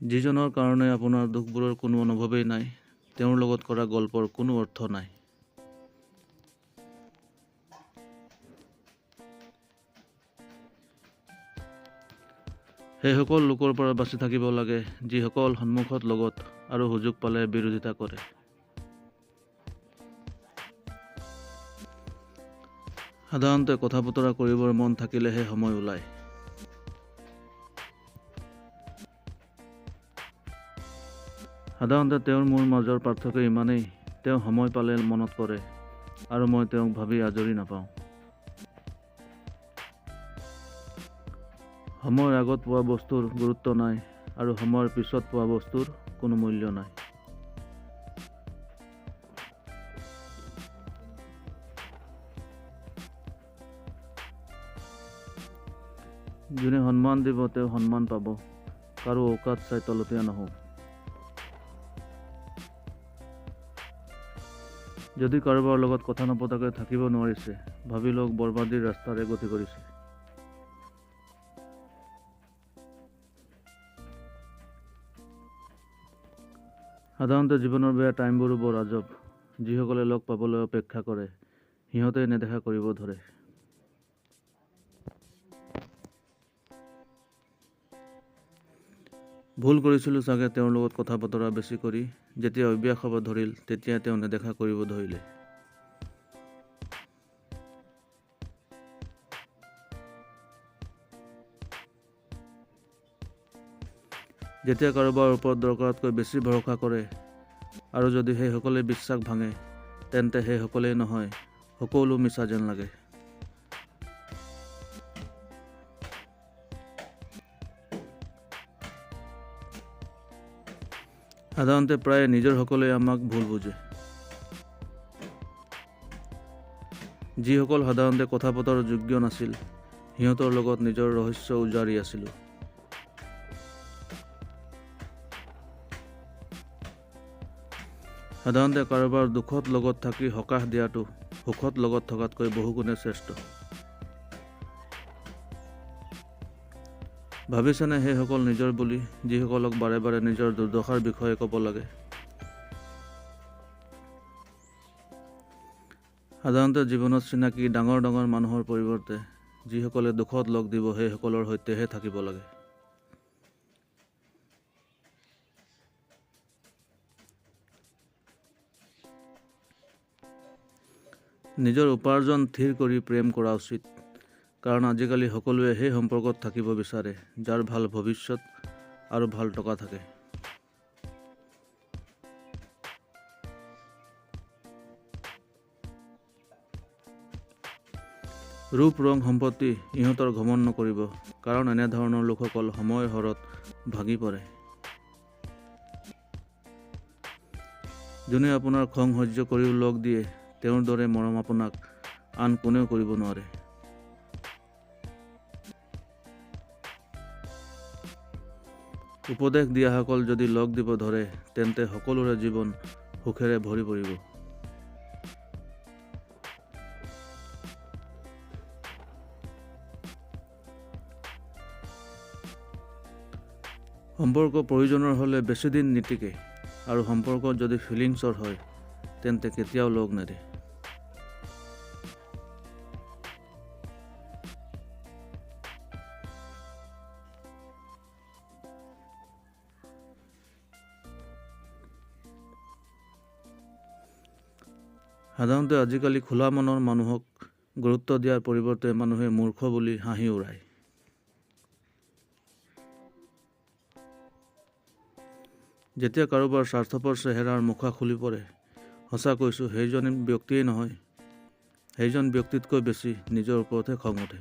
যিজনৰ কাৰণে আপোনাৰ দুখবোৰৰ কোনো অনুভৱেই নাই তেওঁৰ লগত কৰা গল্পৰ কোনো অৰ্থ নাই। সেইসকল লোকৰ পৰা বাচি থাকিব লাগে যিসকল সন্মুখত লগত আৰু সুযোগ পালে বিৰোধিতা কৰে। সাধাৰণতে কথা বতৰা কৰিবৰ মন থাকিলেহে সময় ওলায়। সাধাৰণতে তেওঁৰ মোৰ মাজৰ পাৰ্থক্য ইমানেই তেওঁ সময় পালে মনত কৰে আৰু মই তেওঁক ভাবি আজৰি নাপাওঁ। সময়ৰ আগত পোৱা বস্তুৰ গুৰুত্ব নাই আৰু সময়ৰ পিছত পোৱা বস্তুৰ কোনো মূল্য নাই। যোনে সন্মান দিব তেওঁ সন্মান পাব। কাৰো ঔকাত চাই তলতীয়া নহওক। যদি কাৰোবাৰ লগত কথা নপতাকৈ থাকিব নোৱাৰিছে ভাবি লওক বৰবাদীৰ ৰাস্তাৰে গতি কৰিছে। সাধাৰণতে জীৱনৰ বেয়া টাইমবোৰো বৰ আজব। যিসকলে লগ পাবলৈ অপেক্ষা কৰে সিহঁতে নেদেখা কৰিব ধৰে। ভুল কৰিছিলোঁ চাগে তেওঁৰ লগত কথা বতৰা বেছি কৰি যেতিয়া অভ্যাস হ'ব ধৰিল তেতিয়া তেওঁ নেদেখা কৰিব ধৰিলে। যেতিয়া কাৰোবাৰ ওপৰত দৰকাৰতকৈ বেছি ভৰসা কৰে আৰু যদি সেইসকলে বিশ্বাস ভাঙে তেন্তে সেইসকলেই নহয় সকলো মিছা যেন লাগে। সাধাৰণতে প্ৰায় নিজৰ সকলোৱে আমাক ভুল বুজে। যিসকল সাধাৰণতে কথা পতাৰ যোগ্য নাছিল সিহঁতৰ লগত নিজৰ ৰহস্য উজাৰি আছিলোঁ। সাধাৰণতে কাৰোবাৰ দুখত লগত থাকি সকাহ দিয়াটো সুখত লগত থকাতকৈ বহুগুণে শ্ৰেষ্ঠ। ভাবিছেনে সেইসকল নিজৰ বুলি যিসকলক বাৰে বাৰে নিজৰ দুৰ্দশাৰ বিষয়ে ক'ব লাগে? সাধাৰণতে জীৱনত চিনাকি ডাঙৰ ডাঙৰ মানুহৰ পৰিৱৰ্তে যিসকলে দুখত লগ দিব সেইসকলৰ সৈতেহে থাকিব লাগে। নিজৰ উপাৰ্জন থিৰ কৰি প্ৰেম কৰা উচিত। কাৰণ আজিকালি সকলোৱে সেই সম্পৰ্কত থাকিব বিচাৰে যাৰ ভাল ভৱিষ্যত আৰু ভাল টকা থাকে। ৰূপ ৰং সম্পত্তি ইহঁতৰ ঘমন নকৰিব কাৰণ এনেধৰণৰ লোকসকল সময়ৰ হৰত ভাগি পৰে। যোনে আপোনাৰ খং সহ্য কৰিও লগ দিয়ে তেওঁৰ দৰে মৰম আপোনাক আন কোনেও কৰিব নোৱাৰে। উপদেশ দিয়াসকল যদি লগ দিব ধৰে, তেন্তে সকলোৰে জীৱন সুখেৰে ভৰি পৰিব। সম্পৰ্ক প্ৰয়োজনৰ হ'লে বেছিদিন নিটিকে, আৰু সম্পৰ্কত যদি ফিলিংছৰ হয়, তেন্তে কেতিয়াও লগ নেদে। সাধাৰণতে আজিকালি খোলা মনৰ মানুহক গুৰুত্ব দিয়াৰ পৰিৱৰ্তে মানুহে মূৰ্খ বুলি হাঁহি উৰায় যেতিয়া কাৰোবাৰ স্বাৰ্থপৰ চেহেৰাৰ মুখা খুলি পৰে সঁচা কৈছোঁ সেইজন ব্যক্তিয়েই নহয় সেইজন ব্যক্তিতকৈ বেছি নিজৰ ওপৰতহে খং উঠে।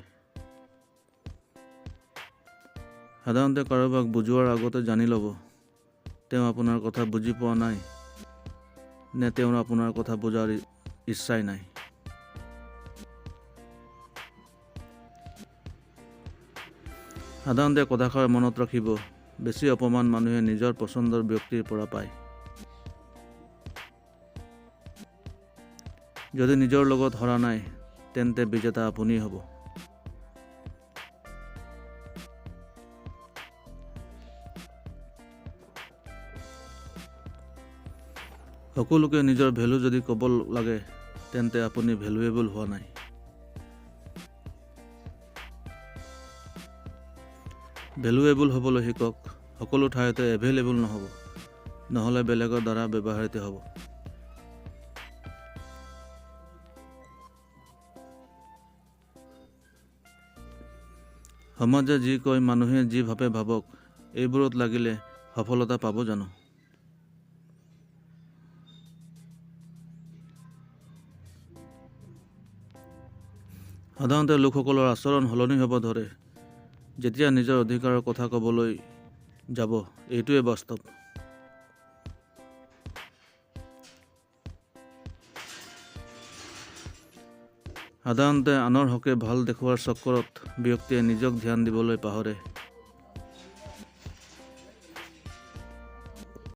সাধাৰণতে কাৰোবাক বুজোৱাৰ আগতে জানি ল'ব তেওঁ আপোনাৰ কথা বুজি পোৱা নাই নে তেওঁৰ আপোনাৰ কথা বুজাৰ ইচ্ছাই নাই। সাধাৰণতে কথাষাৰ মনত ৰাখিব, বেছি অপমান মানুহে নিজৰ পচন্দৰ ব্যক্তিৰ পৰা পায়। যদি নিজৰ লগত হৰা নাই, তেন্তে বিজেতা আপুনি হ'ব। সকলোকে নিজৰ ভেলু যদি ক'ব লাগে তেন্তে আপুনি ভেলুৱেবল হোৱা নাই। ভেলুৱেবল হ'বলৈ শিকক সকলো ঠাইতে এভেইলেবল নহ'ব নহ'লে বেলেগৰ দ্বাৰা ব্যৱহাৰিত হ'ব। সমাজে যি কয় মানুহে যি ভাবে ভাবক এইবোৰত লাগিলে সফলতা পাব জানো? সাধাৰণতে লোকসকলৰ আচৰণ সলনি হ'ব ধৰে। যেতিয়া নিজৰ অধিকাৰৰ কথা ক'বলৈ যাব এইটোৱে বাস্তৱ। সাধাৰণতে আনৰ হকে ভাল দেখুওৱাৰ চক্কৰত ব্যক্তিয়ে নিজক ধ্যান দিবলৈ পাহৰে।